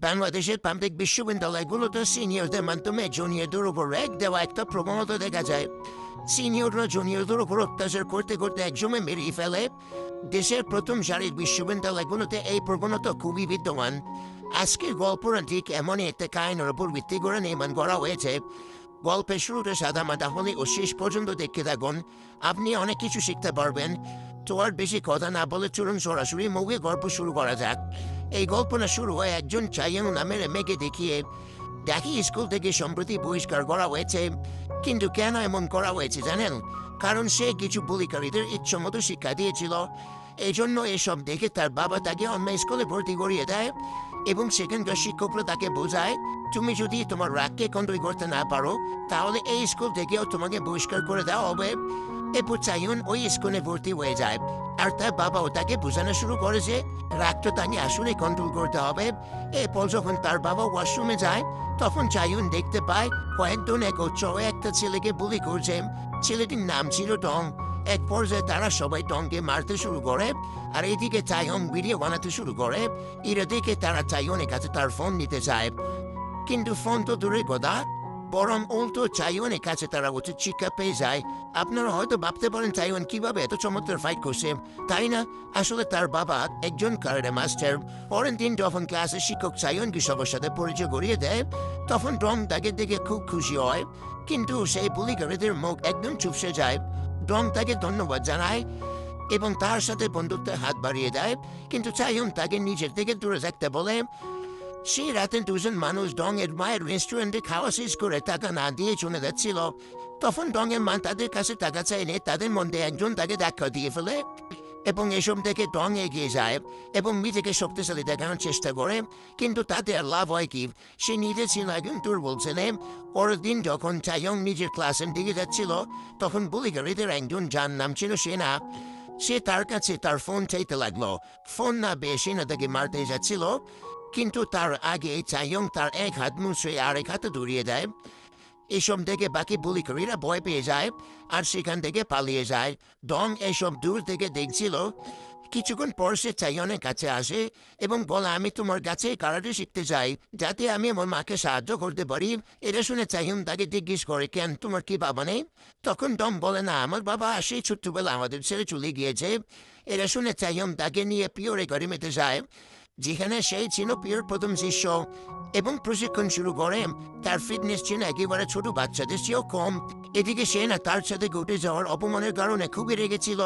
বাংলাদেশের পাবলিক বিশ্ববিদ্যালয়গুলোতে সিনিয়রদের মাধ্যমে জুনিয়রদের উপর র্যাক দেওয়া একটা প্রবণতা দেখা যায় সিনিয়ররা জুনিয়রদের উপর অত্যাচার করতে করতে একজমে মেরিয়ে ফেলে দেশের প্রথম সারির বিশ্ববিদ্যালয়গুলোতে এই প্রবণতা খুবই বিদ্যমান আজকের গল্পটা ঠিক এমনই একটা কাহিনীর উপর ভিত্তি করে নির্মাণ করা হয়েছে গল্পের শুরুটা সাদা মাদা হলে ও শেষ পর্যন্ত দেখতে থাকুন আপনি অনেক কিছু শিখতে পারবেন তো আর বেশি কথা না বলে চলুন সরাসরি মুখে গল্প শুরু করা যাক এই গল্পটা শুরু হয় একজন চাইয়ান নামের মেয়েকে দেখিয়ে, দেখি স্কুল থেকে সম্প্রতি বহিষ্কার করা হয়েছে, কিন্তু কেন এমন করা হয়েছে জানেন? কারণ সে কিছু বুলিকারীদের ইচ্ছামতো শিক্ষা দিয়েছিল। এই জন্য এসব দেখে তার বাবা তাকে অন্য স্কুলে ভর্তি করিয়ে দেয় এবং সেখানকার শিক্ষকরা তাকে বোঝায়, তুমি যদি তোমার রাগকে কন্ট্রোল করতে না পারো, তাহলে এই স্কুল থেকেও তোমাকে বহিষ্কার করে দেওয়া হবে। এরপর ওই স্কুলে ভর্তি হয়ে যায়। আর তার বাবাও তাকে বোঝানো শুরু করে যে, রাগটা তাকে আসলে কন্ট্রোল করতে হবে। এরপর যখন তার বাবা ওয়াশরুমে যায়, তখন চাইন দেখতে পায় কয়েকজন এক উৎসবে একটা ছেলেকে বুলি করছে। ছেলেটির নাম ছিল টং। এক পর্যায়ে তারা সবাই টংকে মারতে শুরু করে, আর এদিকে চাইন ভিডিও বানাতে শুরু করে। এরা দেখে তারা চাইনের কাছে তার ফোন নিতে চায়। কিন্তু ফোন তো দূরে কথা। বরং উল্টো চাইওয়ানের কাছে তারা উচিত শিক্ষা পেয়ে যায়। আপনারা হয়তো ভাবতে পারেন চাইওয়ান কীভাবে এত চমৎকার ফাইট করছে। তাই না? আসলে তার বাবা একজন কারাটে মাস্টার। পরের দিন যখন ক্লাসে শিক্ষক চাইওয়ানকে সবার সাথে পরিচয় করিয়ে দেয়, তখন ডং তাকে দেখে খুব খুশি হয়। কিন্তু সেই পুলিকারীদের মুখ একদম চুপসে যায়। ডং তাকে ধন্যবাদ জানায় এবং তার সাথে বন্ধুত্বের হাত বাড়িয়ে দেয়। কিন্তু চাইন তাকে নিজের থেকে দূরে থাকতে বলে সেই দুজন মানুষ ডংয়ের মায়ের রেস্টুরেন্টে খাওয়া শেষ করে টাকা না দিয়ে চলে যাচ্ছিল তখন ডংয়ের মা তাদের কাছে টাকা চাইলে তাদের মধ্যে একজন তাকে ধাক্কা দিয়ে ফেলে এবং এসব দেখে ডং এগিয়ে যায় এবং নিজেকে শক্তিশালী দেখানোর চেষ্টা করে কিন্তু তাতে আর লাভ হয় কি সে নিজে ছিল একজন দুর্বল ছেলে পরের দিন যখন চাইয়ং নিজের ক্লাসের দিকে যাচ্ছিল তখন বুলিগারিদের একজন যার নাম ছিল সেনা সে তার কাছে তার ফোন চাইতে লাগল ফোন না বেশি না তাকে মারতে যাচ্ছিল কিন্তু তার আগে চাইয়ং তার এক হাত মুছে আরেক হাতে দৌড়িয়ে দেয়। এসব দেখে বাকি বুলিকারীরা ভয় পেয়ে যায় আর সেখান থেকে পালিয়ে যায়। ডং এসব দূর থেকে দেখছিল। কিছুক্ষণ পর সে চাইয়নের কাছে আসে এবং বলে, আমি তোমার কাছে কারাটে শিখতে চাই, যাতে আমি আমার মাকে সাহায্য করতে পারি। এটা শুনে চাইয়ন তাকে জিজ্ঞেস করে, কেন, তোমার কি বাবা নেই? তখন ডম বলে, না, আমার বাবা সেই ছোট্টবেলা আমাদের ছেড়ে চলে গিয়েছে। এটা শুনে চাইয়ন তাকে নিয়ে পিওরে পিওর মেতে যায়। যেখানে সেই ছিল পিওর প্রথম শিষ্য এবং প্রশিক্ষণ শুরু করে। তার ফিটনেস ছিল একেবারে ছোট বাচ্চাদের চেয়েও কম। এদিকে সে না তার সাথে ঘটে যাওয়ার অপমানের কারণে খুবই রেগেছিল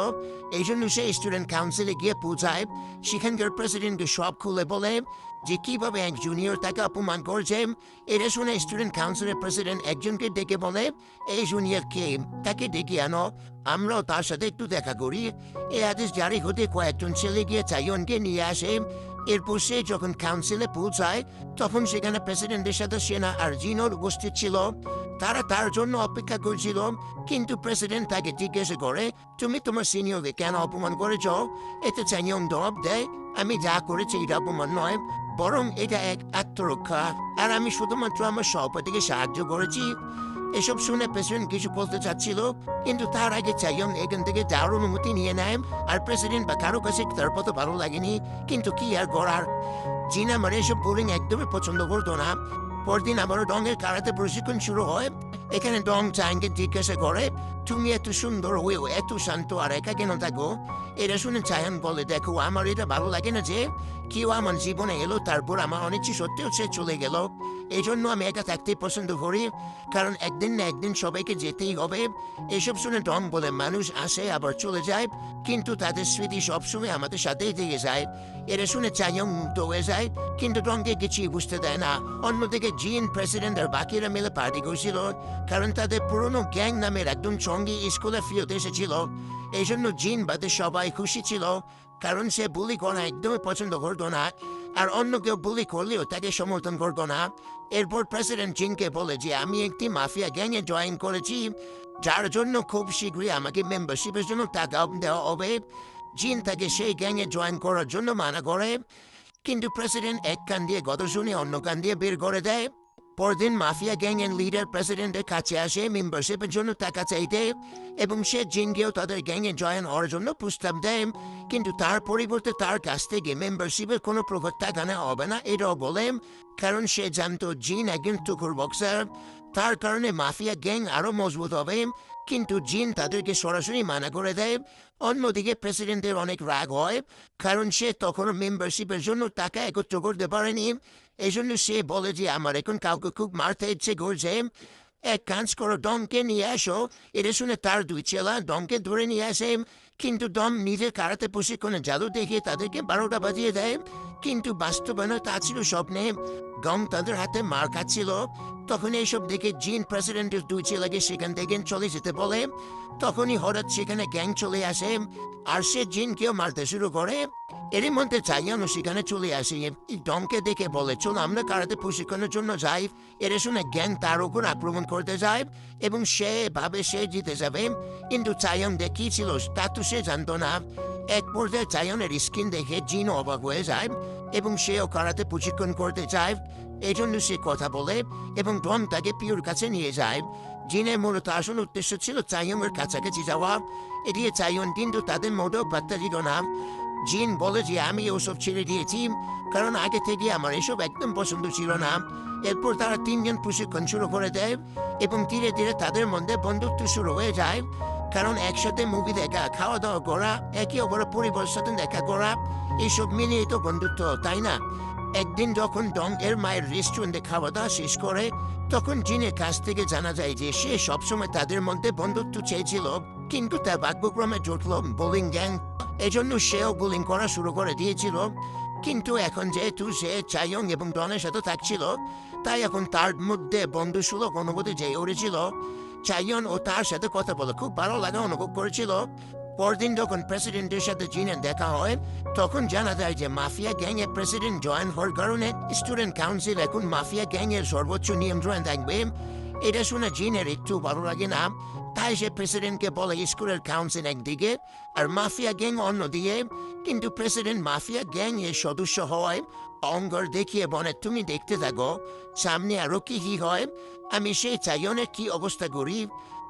এই জন্য সে স্টুডেন্ট কাউন্সিলে গিয়ে পৌঁছায়। সেখানকার প্রেসিডেন্টকে সব খুলে বলে যে, কীভাবে এক জুনিয়র তাকে অপমান করছে? এটা শুনে স্টুডেন্ট কাউন্সিলের প্রেসিডেন্ট একজনকে ডেকে বলে, এই জুনিয়র কে, তাকে ডেকে আনো। আমরাও তার সাথে একটু দেখা করি। এই আদেশ জারি হতে কয়েকজন ছেলে গিয়ে চাইয়নকে নিয়ে আসে। এরপর সে যখন কাউন্সিলে পৌঁছায়, তখন সেখানে প্রেসিডেন্টের সাথে সেনা আর জিনোর উপস্থিত ছিল। তারা তার জন্য অপেক্ষা করছিল, কিন্তু প্রেসিডেন্ট তাকে জিজ্ঞাসা করে, তুমি তোমার সিনিয়রকে কেন অপমান করেছ? এতে চাইনিয়ম জবাব দেয়, আমি যা করেছি এটা অপমান নয়, বরং এটা এক আত্মরক্ষা, আর আমি শুধুমাত্র আমার সহপাঠীকে সাহায্য করেছি। এসব শুনে প্রেসিডেন্ট কিছু বলতে চাচ্ছিল, কিন্তু তার আগে চাইয়ন এখান থেকে যাওয়ার অনুমতি নিয়ে নেয়, আর প্রেসিডেন্ট বা কারও কাছে তার পথ ভালো লাগেনি, কিন্তু কি আর করার জিনা মানে এসব বোলিং একদমই পছন্দ করতো না। পরদিন আবারও ডংয়ের কারাতে প্রশিক্ষণ শুরু হয়, এখানে ডং চাইনকে জিজ্ঞাসা করে তুমি এত সুন্দর হয়েও এত শান্ত আর একা কেন থাকো এটা শুনে চায়ন বলে দেখো আমার এটা ভালো লাগে না যে কেউ আমার জীবনে এলো তারপর আমার অনিচ্ছি সত্ত্বেও সে চলে গেল এই জন্য আমি একা থাকতে পছন্দ করি কারণ একদিন না একদিন সবাইকে যেতেই হবে এসব শুনে ডং বলে মানুষ আসে আবার চলে যায় কিন্তু তাদের স্মৃতি সবসময় আমাদের সাথেই থেকে যায় এটা শুনে চাইয়ং মুক্ত হয়ে যায় কিন্তু ডংকে কিছুই বুঝতে দেয় না অন্যদিকে জিন প্রেসিডেন্ট আর বাকিরা মিলে পার্টি করছিল কারণ তাদের পুরনো গ্যাং নামের একজন সঙ্গী স্কুলে ফিরত এসেছিল এই জন্য জিন বাদে সবাই খুশি ছিল কারণ সে বুলি করা একদমই পছন্দ করতো না আর অন্য কেউ বুলি করলেও তাকে সমর্থন করতো না এরপর প্রেসিডেন্ট জিনকে বলে যে আমি একটি মাফিয়া গ্যাংয়ে জয়েন করেছি যার জন্য খুব শীঘ্রই আমাকে মেম্বারশিপের জন্য টাকা দেওয়া হবে জিন তাকে সেই গ্যাংয়ে জয়েন করার জন্য মানা করে কিন্তু প্রেসিডেন্ট এক কান দিয়ে গত শুনে অন্য কান দিয়ে বের করে দেয় পরদিন মাফিয়া গ্যাং এর লিডার প্রেসিডেন্টের কাছে আসে, মেম্বারশিপের জন্য টাকা চাইতে এবং সে জিনকেও তাদের গ্যাংয়ে জয়েন হওয়ার জন্য প্রস্তাব দেয়। কিন্তু তার পরিবর্তে তার কাছ থেকে মেম্বারশিপের কোনো প্রভাব টাকা নেওয়া হবে না, এটাও বলে, কারণ সে জানতো জিন একজন টুকুর বক্সার তার কারণে মাফিয়া গ্যাং আরও মজবুত হবে। কিন্তু জিন তাদেরকে সরাসরি মানা করে দেয়। অন্যদিকে প্রেসিডেন্টের অনেক রাগ হয়, কারণ সে তখন মেম্বারশিপের জন্য টাকা একত্র করতে পারেনি। এই জন্য সে বলে যে, আমার এখন কাউকে খুব মারতে ইচ্ছে করছে। এক কাজ করো ডমকে নিয়ে আসো। এটা শুনে তার দুই ছেলা ডমকে ধরে নিয়ে আসে। কিন্তু ডম নিজের কারাতে প্রশিক্ষণে জাদু দেখিয়ে তাদেরকে বারোটা বাজিয়ে দেয়। কিন্তু বাস্তবায়নে তা ছিল স্বপ্নে। গম তাদের হাতে মার খাচ্ছিল তখন এইসব দেখে জিন প্রেসিডেন্টের দুই ছেলেকে সেখান থেকে চলে যেতে বলে। তখনই হঠাৎ সেখানে গ্যাং চলে আসে আর সে জিনকেও মারতে শুরু করে। এরই মধ্যে চাইয়ানো সেখানে চলে আসে। ডমকে দেখে বলে, চলো আমরা কারাতে প্রশিক্ষণের জন্য যাই। এরা শুনে গ্যাং তার উপর আক্রমণ করতে যায় এবং সে ভাবে সে জিতে যাবে। কিন্তু চায়ন দেখি ছিল তা তো সে জানতো না। এক পর্যায়ে চায়নের স্কিন দেখে জিন অবাক হয়ে যায় এবং সেও কারাতে প্রশিক্ষণ করতে চায়। এই জন্য সে কথা বলে এবং ডন তাকে পিওর কাছে নিয়ে যায়। জিনের মূলত আসল উদ্দেশ্য ছিল চাইয়নের কাছাকাছি যাওয়া। এদিকে চাইয়ন কিন্তু তাদের মোটেও পাত্তা দিল না। জিন বলে যে, আমি ওসব ছেড়ে দিয়েছি, কারণ আগে থেকে আমার এসব একদম পছন্দ ছিল না। এরপর তারা তিনজন প্রশিক্ষণ শুরু করে দেয় এবং ধীরে ধীরে তাদের মধ্যে বন্ধুত্ব শুরু হয়ে যায়। কারণ একসাথে মুভি দেখা খাওয়া দাওয়া করা, একে অপরের পরিবারের সাথে দেখা করা এইসব মিলিয়ে তো বন্ধুত্ব, তাই না? একদিন যখন ডং এর মায়ের রেস্টুরেন্টে খাওয়া দাওয়া শেষ করে, তখন জিনের কাছ থেকে জানা যায় যে সে সবসময় তাদের মধ্যে বন্ধুত্ব চেয়েছিল, কিন্তু তার ভাগ্যক্রমে জুটল বোলিং গ্যাং এজন্য সেও বোলিং করা শুরু করে দিয়েছিল। কিন্তু এখন যেহেতু সে চাইয়ং এবং ডনের সাথে থাকছিল, তাই এখন তার মধ্যে বন্ধুসুলভ অনুভূতি যে উঠেছিল। চাইয়ন ও তার সাথে কথা বলে। খুব ভালো লাগা, অনুভব করেছিল। পরদিন যখন প্রেসিডেন্টের সাথে জিনের দেখা হয়, তখন জানা যায় যে মাফিয়া গ্যাং এর প্রেসিডেন্ট জয়েন হওয়ার কারণে স্টুডেন্ট কাউন্সিল এখন মাফিয়া গ্যাং এর সর্বোচ্চ নিয়ন্ত্রণ থাকবে। এটা শুনে জিনের একটু ভালো লাগে না। তাই সে প্রেসিডেন্টকে বলে স্কুলের কাউন্সিল একদিকে আর মাফিয়া গ্যাং অন্যদিকে কিন্তু প্রেসিডেন্ট মাফিয়া গ্যাং এর সদস্য হওয়ায় অঙ্গর দেখিয়ে বনে তুমি দেখতে থাকো সামনে আরও কি কি হয় আমি সেই চাইনের কি অবস্থা করি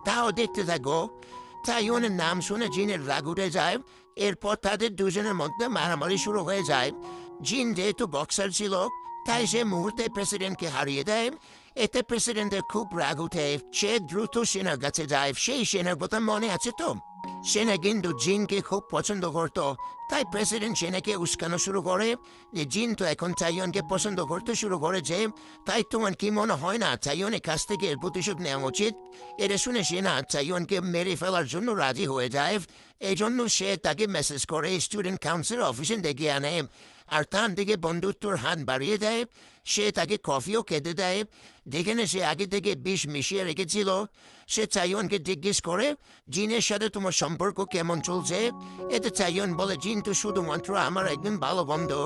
তাও দেখতে থাকো চাইনের নাম শুনে জিনের রাগ উঠে যায় এরপর তাদের দুজনের মধ্যে মারামারি শুরু হয়ে যায় জিন যেহেতু বক্সার ছিল তাই সে মুহূর্তে প্রেসিডেন্টকে হারিয়ে দেয় এতে প্রেসিডেন্টের খুব রাগ উঠে সে দ্রুত সেনার কাছে যায় সেই সেনার কথা মনে আছে তো সেনা কিন্তু জিনকে খুব পছন্দ করত তাই প্রেসিডেন্ট সেনাকে উস্কানো শুরু করে যে জিন তো এখন চাইয়নকে পছন্দ করতে শুরু করেছে তাই তোমার কি মনে হয় না চাইয়নের কাছ থেকে এর প্রতিশোধ নেওয়া উচিত এটা শুনে সেনা চাইয়নকে মেরে ফেলার জন্য রাজি হয়ে যায় এই জন্য সে তাকে মেসেজ করে স্টুডেন্ট কাউন্সিল অফিসে ডেকে আনে আর তার দিকে বন্ধুত্বর হাত বাড়িয়ে দেয় সে তাকে কফিও খেতে দেয় যেখানে সে আগে থেকে বিষ মিশিয়ে রেখেছিল সে চাইওয়ানকে জিজ্ঞেস করে জিনের সাথে তোমার সম্পর্ক কেমন চলছে এতে চাইওয়ান বলে জিন তো শুধুমাত্র আমার একজন ভালো বন্ধু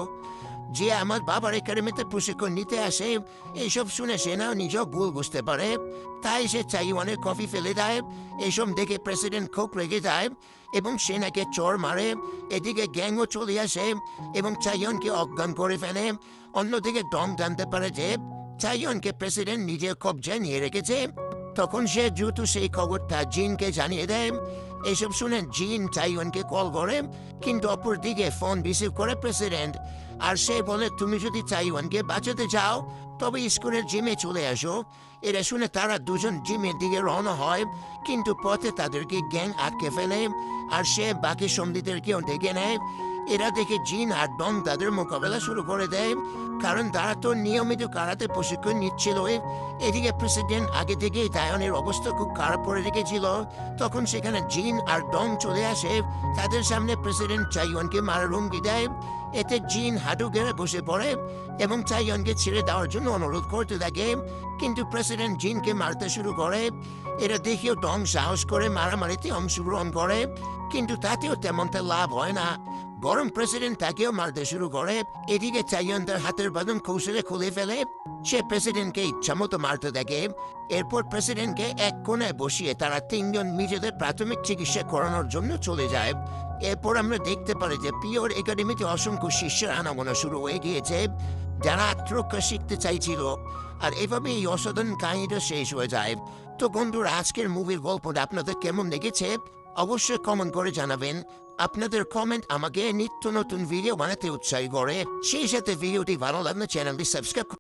যে আমার বাবার একাডেমিতে প্রশিক্ষণ নিতে আসে এইসব শুনে সে না নিজেও ভুল বুঝতে পারে তাই সে চাইওয়ানের কফি ফেলে দেয় এইসব দেখে প্রেসিডেন্ট খুব রেগে যায় এবং সেনাকে চর মারে, এদিকে গ্যাংও চলে আসে এবং চাইয়নকে অজ্ঞান করে ফেলে। অন্যদিকে দম জানতে পারে যে চাইয়নকে প্রেসিডেন্ট নিজের কবজায় নিয়ে রেখেছে। তখন সে দ্রুত সেই খবরটা জিনকে জানিয়ে দেয়। এসব শুনে জিন চাইওয়ানকে কল করে, কিন্তু অপর দিকে ফোন রিসিভ করে প্রেসিডেন্ট। আর সে বলে, তুমি যদি চাইওয়ানকে বাঁচাতে চাও তবে স্কুলের জিমে চলে আসো এরা শুনে তারা দুজন জিমের দিকে রওনা হয়, কিন্তু পথে তাদেরকে গ্যাং আটকে ফেলে, আর সে বাকি সন্দীদেরকেও ডেকে নেয়। এরা দেখে জিন আর ডন তাদের মোকাবেলা শুরু করে দেয়, কারণ তারা তো নিয়মিত কারাতে প্রশিক্ষণ নিচ্ছিল। এদিকে প্রেসিডেন্ট আগে থেকেই দায়নের অবস্থা খুব খারাপ করে রেখেছিল। তখন সেখানে জিন আর ডন চলে আসে, তাদের সামনে প্রেসিডেন্ট চাইওয়ানকে মারার হুমকি দেয়। এতে জিন হাঁটু গেড়ে বসে পড়ে এবং চাইয়নকে ছেড়ে দেওয়ার জন্য অনুরোধ করতে থাকে। কিন্তু প্রেসিডেন্ট জিনকে মারতে শুরু করে। এরা দেখিও ডং সাহস করে মারামারিতে অংশগ্রহণ করে, কিন্তু তাতেও তেমনটা লাভ হয় না। বরং প্রেসিডেন্ট তাকেও মারতে শুরু করে। এদিকে চাইয়ন তার হাতের বাদন কৌশলে খুলে ফেলে। সে প্রেসিডেন্টকে ইচ্ছা মতো মারতে থাকে এরপর প্রেসিডেন্টকে এক কোণায় বসিয়ে তারা তিনজন নিজেদের প্রাথমিক চিকিৎসা করানোর জন্য চলে যায়। এরপর আমরা দেখতে পারি যে পিওর একাডেমিতে অসংখ্য শিষ্যের আনাগোনা শুরু হয়ে গিয়েছে, যারা আত্মরক্ষা শিখতে চাইছিল। আর এভাবে এই অসাধারণ কাহিনীটা শেষ হয়ে যায়। তো বন্ধুরা, আজকের মুভির গল্পটা আপনাদের কেমন লেগেছে? অবশ্যই কমেন্ট করে জানাবেন। আপনাদের কমেন্ট আমাকে নিত্য নতুন ভিডিও বানাতে উৎসাহী করে। সেই সাথে ভিডিওটি ভালো লাগলে চ্যানেলটি সাবস্ক্রাইব